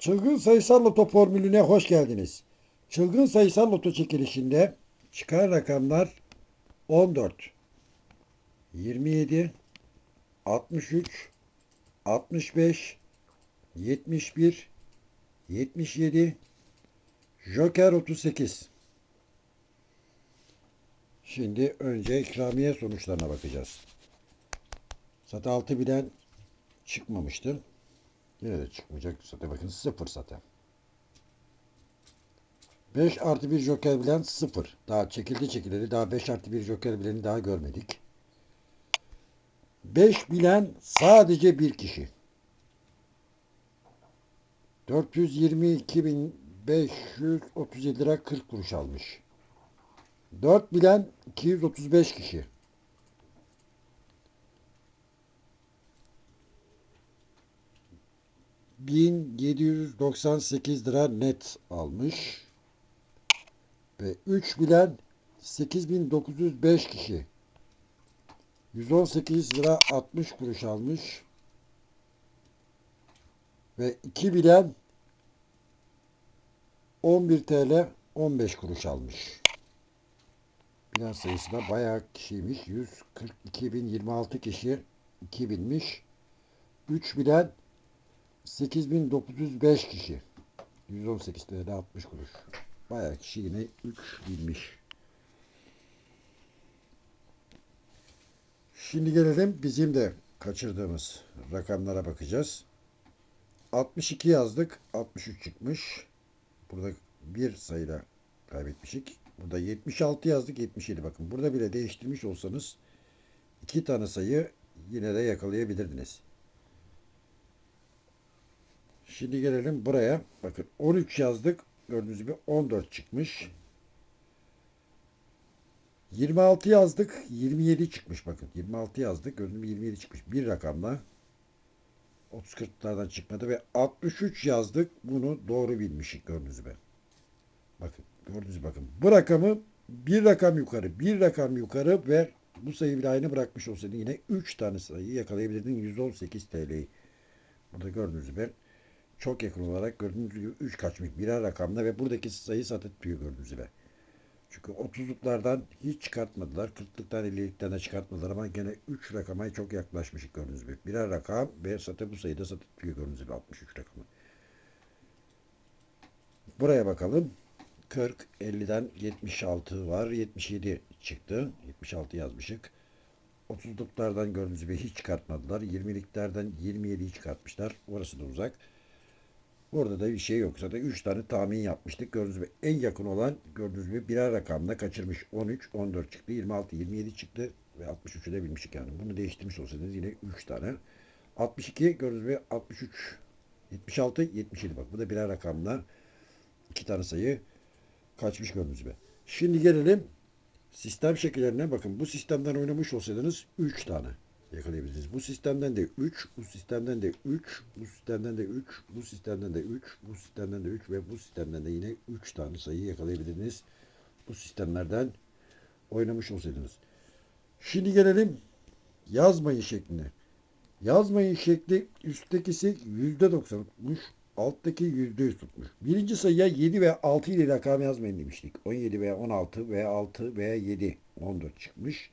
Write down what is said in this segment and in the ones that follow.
Çılgın sayısal loto formülüne hoş geldiniz. Çılgın sayısal loto çekilişinde çıkan rakamlar 14, 27, 63, 65, 71, 77, Joker 38. Şimdi önce ikramiye sonuçlarına bakacağız. Zaten 6 bilen çıkmamıştı. Yine de çıkmayacak. Zaten bakın 0 zaten. 5 artı 1 joker bilen 0. Daha çekildi çekileli. Daha 5 artı 1 joker bileni daha görmedik. 5 bilen sadece bir kişi. 422.537 lira 40 kuruş almış. 4 bilen 235 kişi. 1798 lira net almış. Ve 3 bilen 8905 kişi. 118 lira 60 kuruş almış. Ve 2 bilen 11 TL 15 kuruş almış. Bilen sayısı da bayağı kişiymiş. 142.026 kişi 2000'miş. 3 bilen 8905 kişi. 118 TL 60 kuruş. Bayağı kişi yine 3 bilmiş. Şimdi gelelim bizim de kaçırdığımız rakamlara bakacağız. 62 yazdık. 63 çıkmış. Burada bir sayıyla kaybetmişik. Burada 76 yazdık. 77 bakın. Burada bile değiştirmiş olsanız iki tane sayı yine de yakalayabilirdiniz. Şimdi gelelim buraya. Bakın 13 yazdık. Gördüğünüz gibi 14 çıkmış. 26 yazdık. 27 çıkmış bakın. 26 yazdık. Gördüğünüz gibi 27 çıkmış. Bir rakamla 30-40'lardan çıkmadı ve 63 yazdık. Bunu doğru bilmişik gördüğünüz gibi. Bakın gördüğünüz gibi bakın. Bu rakamı bir rakam yukarı, bir rakam yukarı ve bu sayı bile aynı bırakmış olsaydı yine 3 tane sayıyı yakalayabilirdin. 118 TL'yi. Burada gördüğünüz gibi çok yakın olarak gördüğünüz gibi 3 kaçmış birer rakamda ve buradaki sayı satı tutuyor gördüğünüz gibi. Çünkü 30'luklardan hiç çıkartmadılar. 40'lıktan 50'likten de çıkartmadılar ama gene 3 rakama çok yaklaşmışık gördüğünüz gibi. Birer rakam ve satı bu sayıda satı tutuyor gördüğünüz gibi 63 rakamı. Buraya bakalım. 40, 50'den 76 var. 77 çıktı. 76 yazmışık. 30'luklardan gördüğünüz gibi hiç çıkartmadılar. 20'liklerden 27'yi çıkartmışlar. Orası da uzak. Burada da bir şey yok. Zaten 3 tane tahmin yapmıştık. Gördüğünüz gibi en yakın olan gördüğünüz gibi birer rakamda kaçırmış. 13, 14 çıktı. 26, 27 çıktı. Ve 63'ü de bilmiştik yani. Bunu değiştirmiş olsaydınız yine 3 tane. 62 gördüğünüz gibi 63, 76, 77 bak. Bu da birer rakamda iki tane sayı kaçmış gördüğünüz gibi. Şimdi gelelim sistem şekillerine. Bakın bu sistemden oynamış olsaydınız 3 tane yakalayabilirsiniz. Bu sistemden de 3, bu sistemden de 3, bu sistemden de 3, bu sistemden de 3, bu sistemden de 3 ve bu sistemden de yine 3 tane sayı yakalayabilirsiniz. Bu sistemlerden oynamış olsaydınız. Şimdi gelelim yazmayın şekline. Yazmayın şekli üsttekisi %90 tutmuş, alttaki %100 tutmuş. Birinci sayıya 7 ve 6 ile rakam yazmayın demiştik. 17 veya 16 veya 6 veya 7, 14 çıkmış.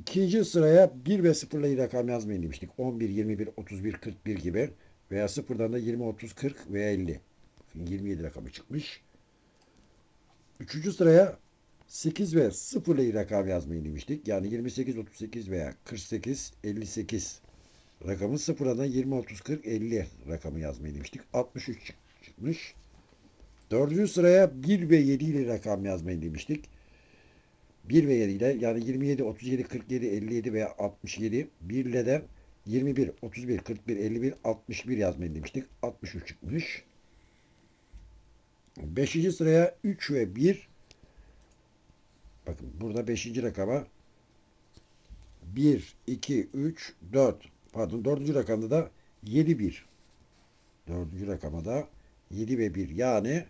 İkinci sıraya 1 ve 0 ile rakam yazmayın demiştik. 11, 21, 31, 41 gibi. Veya sıfırdan da 20, 30, 40 veya 50. Bakın 27 rakamı çıkmış. Üçüncü sıraya 8 ve 0 ile rakam yazmayın demiştik. Yani 28, 38 veya 48, 58 rakamı sıfırdan da 20, 30, 40, 50 rakamı yazmayın demiştik. 63 çık- çıkmış. Dördüncü sıraya 1 ve 7 ile rakam yazmayın demiştik. 1 ve 7 ile yani 27, 37, 47, 57 veya 67. 1 ile de 21, 31, 41, 51, 61 yazmayın demiştik. 63 çıkmış. 5. sıraya 3 ve 1 bakın burada 5. rakama 1, 2, 3, 4 pardon 4. rakamda da 7, 1 4. rakama da 7 ve 1 yani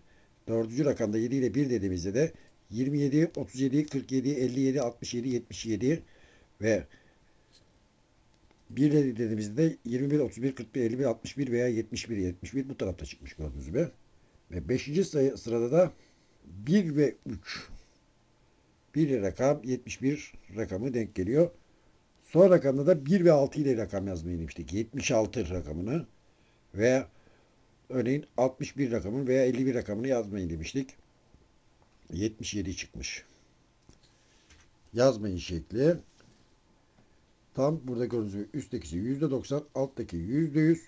4. rakamda 7 ile 1 dediğimizde de 27, 37, 47, 57, 67, 77 ve 1 dediğimizde 21, 31, 41, 51, 61 veya 71, 71 bu tarafta çıkmış gördüğünüz gibi. Ve 5. sayı sırada da 1 ve 3. Bir rakam 71 rakamı denk geliyor. Son rakamda da 1 ve 6 ile rakam yazmayı demiştik. 76 rakamını veya örneğin 61 rakamını veya 51 rakamını yazmayı demiştik. 77 çıkmış. Yazmayın şekli. Tam burada gördüğünüz gibi üsttekisi %90, alttaki %100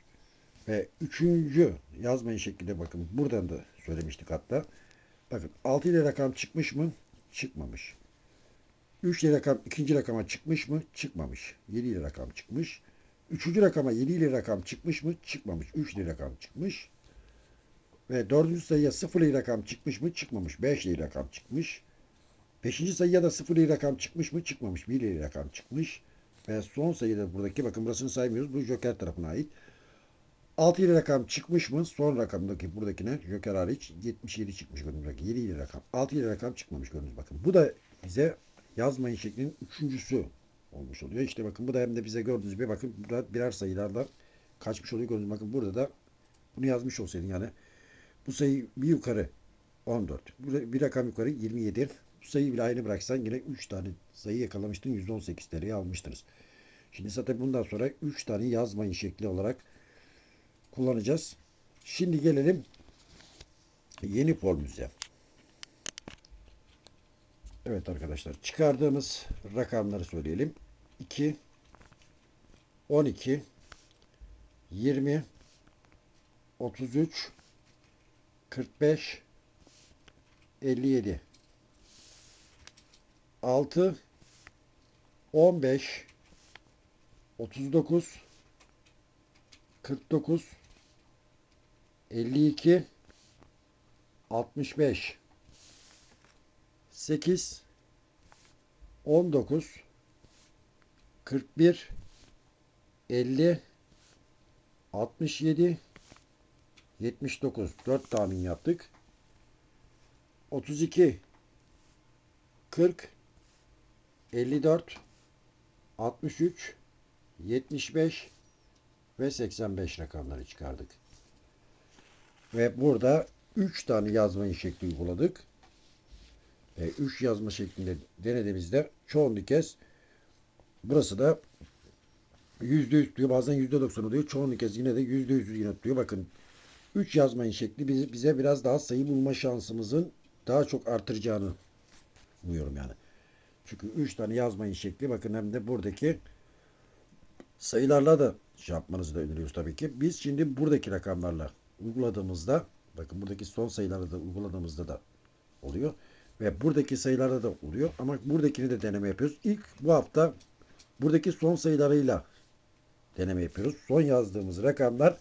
ve üçüncü yazmayın şeklinde bakın buradan da söylemiştik hatta. Bakın 6 ile rakam çıkmış mı? Çıkmamış. 3 ile rakam ikinci rakama çıkmış mı? Çıkmamış. 7 ile rakam çıkmış. Üçüncü rakama 7 ile rakam çıkmış mı? Çıkmamış. 3 ile rakam çıkmış. Ve dördüncü sayıya 0 ile rakam çıkmış mı? Çıkmamış. 5 ile rakam çıkmış. Beşinci sayıya da 0 ile rakam çıkmış mı? Çıkmamış. 1 ile rakam çıkmış. Ve son sayıda buradaki bakın burasını saymıyoruz. Bu Joker tarafına ait. 6 ile rakam çıkmış mı? Son rakamdaki buradakine Joker hariç 77 çıkmış gördüğünüz bakın. 7 ile rakam. 6 ile rakam çıkmamış gördüğünüz bakın. Bu da bize yazmayın şeklinin üçüncüsü olmuş oluyor. İşte bakın bu da hem de bize gördüğünüz gibi bakın burada birer sayılardan kaçmış oluyor gördüğünüz bakın burada da bunu yazmış olsaydın yani bu sayı bir yukarı 14. Burada bir rakam yukarı 27. Bu sayıyı bile aynı bıraksan yine 3 tane sayı yakalamıştın. 118 TL'yi almıştınız. Şimdi zaten bundan sonra 3 tane yazmayın şekli olarak kullanacağız. Şimdi gelelim yeni formümüze. Evet arkadaşlar çıkardığımız rakamları söyleyelim. 2 12 20 33 45 57 6 15 39 49 52 65 8 19 41 50 67 79 4 tahmin yaptık. 32 40 54 63 75 ve 85 rakamları çıkardık. Ve burada 3 tane yazma şekli uyguladık. E, 3 yazma şeklinde denediğimizde çoğunluk kez burası da %100 diyor. Bazen %90 oluyor. Çoğunluk kez yine de %100 yine tutuyor. Bakın 3 yazmayın şekli bize, biraz daha sayı bulma şansımızın daha çok artıracağını umuyorum yani. Çünkü 3 tane yazmayın şekli bakın hem de buradaki sayılarla da şey yapmanızı da öneriyoruz tabii ki. Biz şimdi buradaki rakamlarla uyguladığımızda bakın buradaki son sayıları da uyguladığımızda da oluyor. Ve buradaki sayılarda da oluyor. Ama buradakini de deneme yapıyoruz. İlk bu hafta buradaki son sayılarıyla deneme yapıyoruz. Son yazdığımız rakamlar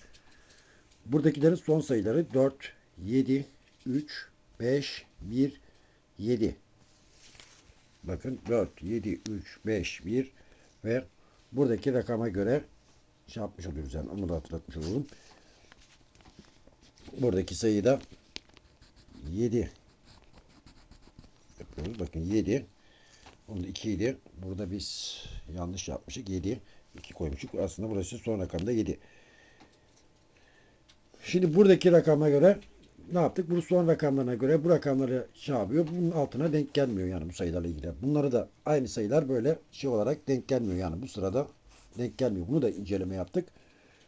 buradakilerin son sayıları 4, 7, 3, 5, 1, 7. Bakın 4, 7, 3, 5, 1 ve buradaki rakama göre şey yapmış oluyoruz yani onu da hatırlatmış olalım. Buradaki sayı da 7 yapıyoruz. Bakın 7. Onu 2 idi. Burada biz yanlış yapmışık. 7. 2 koymuşuk. Aslında burası son rakamda 7. Şimdi buradaki rakama göre ne yaptık? Bu son rakamlarına göre bu rakamları şey yapıyor. Bunun altına denk gelmiyor yani bu sayılarla ilgili. Bunları da aynı sayılar böyle şey olarak denk gelmiyor yani bu sırada denk gelmiyor. Bunu da inceleme yaptık.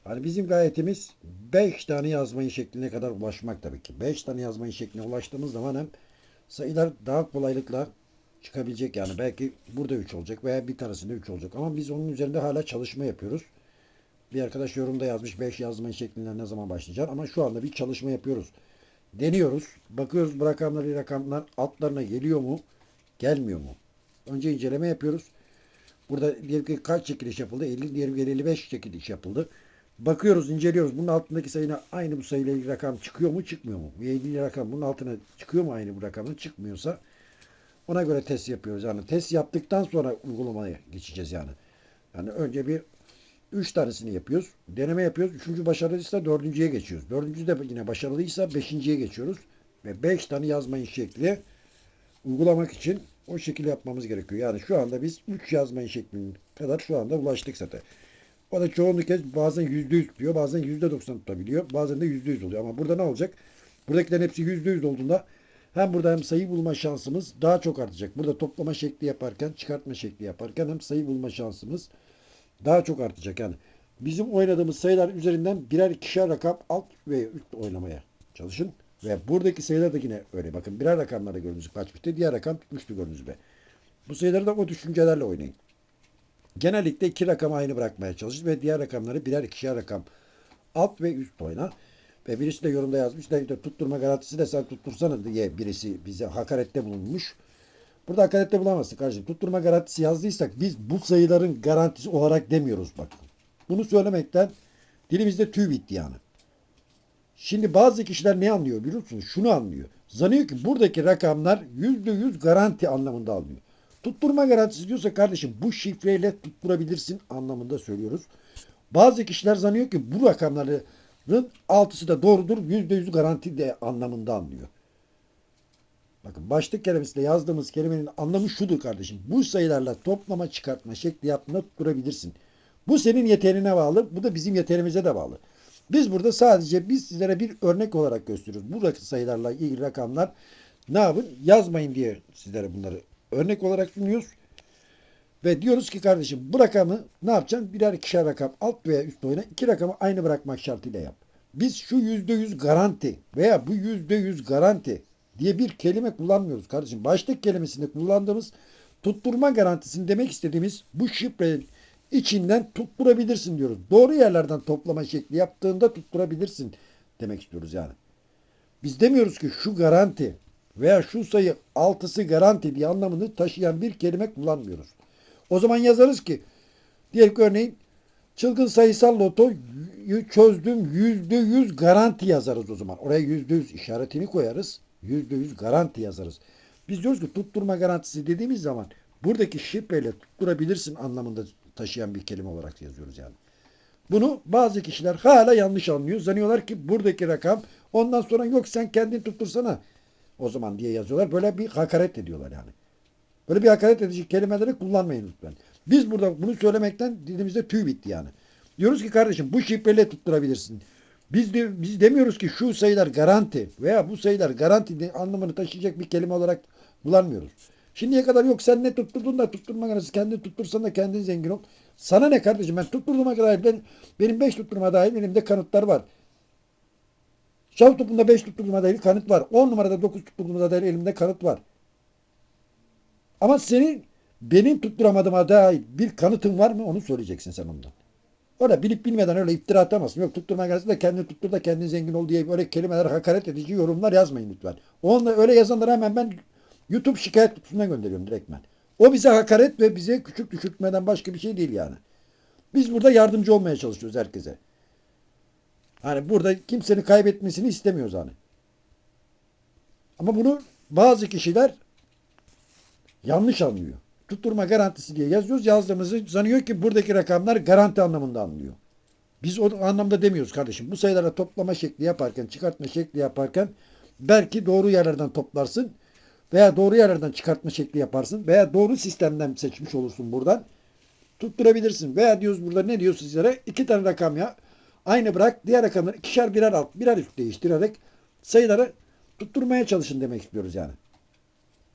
Hani bizim gayetimiz 5 tane yazmayın şekline kadar ulaşmak tabii ki. 5 tane yazmayın şekline ulaştığımız zaman hem sayılar daha kolaylıkla çıkabilecek yani. Belki burada 3 olacak veya bir tanesinde 3 olacak. Ama biz onun üzerinde hala çalışma yapıyoruz. Bir arkadaş yorumda yazmış 5 yazmayın şeklinde ne zaman başlayacak ama şu anda bir çalışma yapıyoruz. Deniyoruz. Bakıyoruz bu rakamlar, rakamlar altlarına geliyor mu? Gelmiyor mu? Önce inceleme yapıyoruz. Burada diyelim ki kaç çekiliş yapıldı? 50, diyelim ki 55 çekiliş yapıldı. Bakıyoruz, inceliyoruz. Bunun altındaki sayına aynı bu sayıyla ilgili rakam çıkıyor mu, çıkmıyor mu? Bu 50 rakam bunun altına çıkıyor mu aynı bu rakamın? Çıkmıyorsa ona göre test yapıyoruz. Yani test yaptıktan sonra uygulamaya geçeceğiz yani. Yani önce bir üç tanesini yapıyoruz. Deneme yapıyoruz. Üçüncü başarılıysa dördüncüye geçiyoruz. Dördüncü de yine başarılıysa beşinciye geçiyoruz. Ve beş tane yazmayın şekli uygulamak için o şekilde yapmamız gerekiyor. Yani şu anda biz üç yazmayın şeklinin kadar şu anda ulaştık zaten. O da çoğunluk kez bazen %100 tutuyor, bazen %90 tutabiliyor, bazen de %100 oluyor. Ama burada ne olacak? Buradakilerin hepsi %100 olduğunda hem burada hem sayı bulma şansımız daha çok artacak. Burada toplama şekli yaparken, çıkartma şekli yaparken hem sayı bulma şansımız daha çok artacak. Yani bizim oynadığımız sayılar üzerinden birer ikişer rakam alt ve üst oynamaya çalışın. Ve buradaki sayılar da yine öyle. Bakın birer rakamlarda gördüğünüz kaçmıştı. Diğer rakam tutmuştu gördüğünüz gibi. Bu sayıları da o düşüncelerle oynayın. Genellikle iki rakamı aynı bırakmaya çalışın ve diğer rakamları birer ikişer rakam alt ve üst oyna. Ve birisi de yorumda yazmış da işte tutturma garantisi de sen tuttursana diye birisi bize hakarette bulunmuş. Burada hakarette bulamazsın kardeşim. Tutturma garantisi yazdıysak biz bu sayıların garantisi olarak demiyoruz bakın. Bunu söylemekten dilimizde tüy bitti yani. Şimdi bazı kişiler ne anlıyor biliyor musunuz? Şunu anlıyor. Zanıyor ki buradaki rakamlar %100 garanti anlamında alınıyor. Tutturma garantisi diyorsa kardeşim bu şifreyle tutturabilirsin anlamında söylüyoruz. Bazı kişiler zanıyor ki bu rakamların altısı da doğrudur %100 garanti de anlamında anlıyor. Bakın başlık kelimesiyle yazdığımız kelimenin anlamı şudur kardeşim. Bu sayılarla toplama çıkartma şekli yaptığında tutturabilirsin. Bu senin yeteneğine bağlı. Bu da bizim yeteneğimize de bağlı. Biz burada sadece biz sizlere bir örnek olarak gösteriyoruz. Buradaki sayılarla ilgili rakamlar ne yapın? Yazmayın diye sizlere bunları örnek olarak sunuyoruz. Ve diyoruz ki kardeşim bu rakamı ne yapacaksın? Birer ikişer rakam alt veya üst oyna. iki rakamı aynı bırakmak şartıyla yap. Biz şu yüzde yüz garanti veya bu yüzde yüz garanti diye bir kelime kullanmıyoruz kardeşim. Başlık kelimesinde kullandığımız tutturma garantisini demek istediğimiz bu şifrenin içinden tutturabilirsin diyoruz. Doğru yerlerden toplama şekli yaptığında tutturabilirsin demek istiyoruz yani. Biz demiyoruz ki şu garanti veya şu sayı altısı garanti diye anlamını taşıyan bir kelime kullanmıyoruz. O zaman yazarız ki diyelim ki örneğin çılgın sayısal lotoyu çözdüm yüzde yüz garanti yazarız o zaman. Oraya yüzde yüz işaretini koyarız. Yüzde yüz garanti yazarız. Biz diyoruz ki tutturma garantisi dediğimiz zaman buradaki şifreyle tutturabilirsin anlamında taşıyan bir kelime olarak yazıyoruz yani. Bunu bazı kişiler hala yanlış anlıyor. Zanıyorlar ki buradaki rakam ondan sonra yok sen kendin tuttursana o zaman diye yazıyorlar. Böyle bir hakaret ediyorlar yani. Böyle bir hakaret edici kelimeleri kullanmayın lütfen. Biz burada bunu söylemekten dilimizde tüy bitti yani. Diyoruz ki kardeşim bu şifreyle tutturabilirsin. Biz de, biz demiyoruz ki şu sayılar garanti veya bu sayılar garanti anlamını taşıyacak bir kelime olarak kullanmıyoruz. Şimdiye kadar yok sen ne tutturdun da tutturma garantisi kendin tuttursan da kendin zengin ol. Sana ne kardeşim ben tutturduğuma kadar ben, benim 5 tutturma dahil elimde kanıtlar var. Şah topunda 5 tutturduğuma dair kanıt var. 10 numarada 9 tutturduğuma dair elimde kanıt var. Ama senin benim tutturamadığıma dair bir kanıtın var mı onu söyleyeceksin sen ondan. Orada bilip bilmeden öyle iftira atamazsın. Yok tutturma gelsin de kendini tuttur da kendin zengin ol diye böyle kelimeler hakaret edici yorumlar yazmayın lütfen. Onunla öyle yazanlara hemen ben YouTube şikayet kutusuna gönderiyorum direktmen. O bize hakaret ve bize küçük düşürtmeden başka bir şey değil yani. Biz burada yardımcı olmaya çalışıyoruz herkese. Hani burada kimsenin kaybetmesini istemiyoruz hani. Ama bunu bazı kişiler yanlış anlıyor. Tutturma garantisi diye yazıyoruz. Yazdığımızı sanıyor ki buradaki rakamlar garanti anlamında anlıyor. Biz o anlamda demiyoruz kardeşim. Bu sayılara toplama şekli yaparken, çıkartma şekli yaparken belki doğru yerlerden toplarsın veya doğru yerlerden çıkartma şekli yaparsın veya doğru sistemden seçmiş olursun buradan. Tutturabilirsin. Veya diyoruz burada ne diyor sizlere? İki tane rakam ya. Aynı bırak. Diğer rakamları ikişer birer alt, birer üst değiştirerek sayıları tutturmaya çalışın demek istiyoruz yani.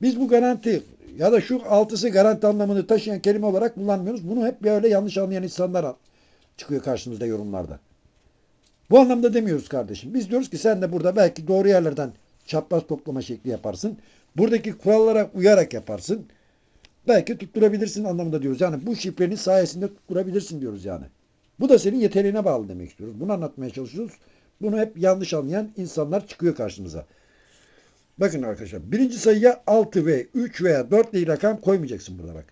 Biz bu garanti ya da şu altısı garanti anlamını taşıyan kelime olarak kullanmıyoruz. Bunu hep böyle yanlış anlayan insanlar çıkıyor karşımızda yorumlarda. Bu anlamda demiyoruz kardeşim. Biz diyoruz ki sen de burada belki doğru yerlerden çapraz toplama şekli yaparsın. Buradaki kurallara uyarak yaparsın. Belki tutturabilirsin anlamında diyoruz. Yani bu şifrenin sayesinde tutturabilirsin diyoruz yani. Bu da senin yeteneğine bağlı demek istiyoruz. Bunu anlatmaya çalışıyoruz. Bunu hep yanlış anlayan insanlar çıkıyor karşımıza. Bakın arkadaşlar birinci sayıya 6 ve 3 veya 4 diye rakam koymayacaksın burada bak.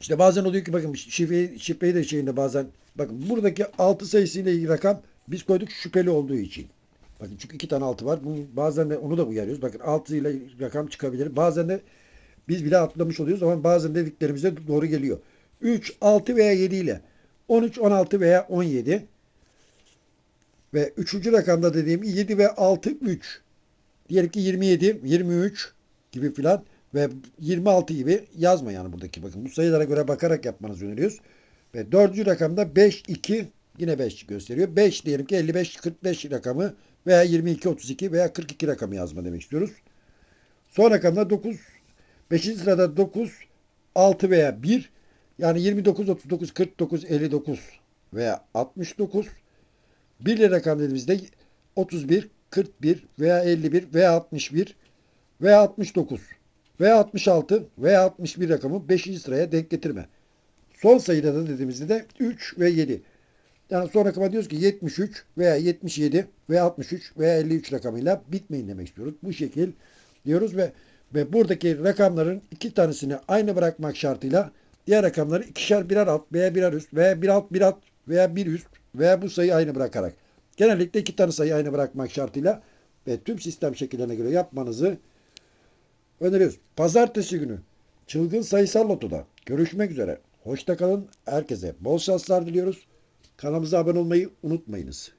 İşte bazen oluyor ki bakın şifreyi, şifreyi de şeyinde bazen bakın buradaki 6 sayısıyla ilgili rakam biz koyduk şüpheli olduğu için. Bakın çünkü iki tane 6 var. Bunu, bazen de onu da uyarıyoruz. Bakın 6 ile rakam çıkabilir. Bazen de biz bile atlamış oluyoruz ama bazen dediklerimize doğru geliyor. 3, 6 veya 7 ile 13, 16 veya 17 ve üçüncü rakamda dediğim 7 ve 6, 3. Diyelim ki 27, 23 gibi filan. Ve 26 gibi yazma yani buradaki bakın. Bu sayılara göre bakarak yapmanızı öneriyoruz. Ve dördüncü rakamda 5, 2 yine 5 gösteriyor. 5 diyelim ki 55, 45 rakamı veya 22, 32 veya 42 rakamı yazma demek istiyoruz. Son rakamda 9, 5. sırada 9, 6 veya 1 yani 29, 39, 49, 59 veya 69. Bir rakam dediğimizde 31, 41 veya 51 veya 61 veya 69 veya 66 veya 61 rakamı 5. sıraya denk getirme. Son sayıda da dediğimizde de 3 ve 7. Yani son rakama diyoruz ki 73 veya 77 veya 63 veya 53 rakamıyla bitmeyin demek istiyoruz. Bu şekil diyoruz ve ve buradaki rakamların iki tanesini aynı bırakmak şartıyla diğer rakamları ikişer birer alt veya birer üst veya bir alt bir alt veya bir üst veya bu sayıyı aynı bırakarak genellikle iki tane sayı aynı bırakmak şartıyla ve tüm sistem şekillerine göre yapmanızı öneriyoruz. Pazartesi günü çılgın sayısal lotoda görüşmek üzere. Hoşça kalın. Herkese bol şanslar diliyoruz. Kanalımıza abone olmayı unutmayınız.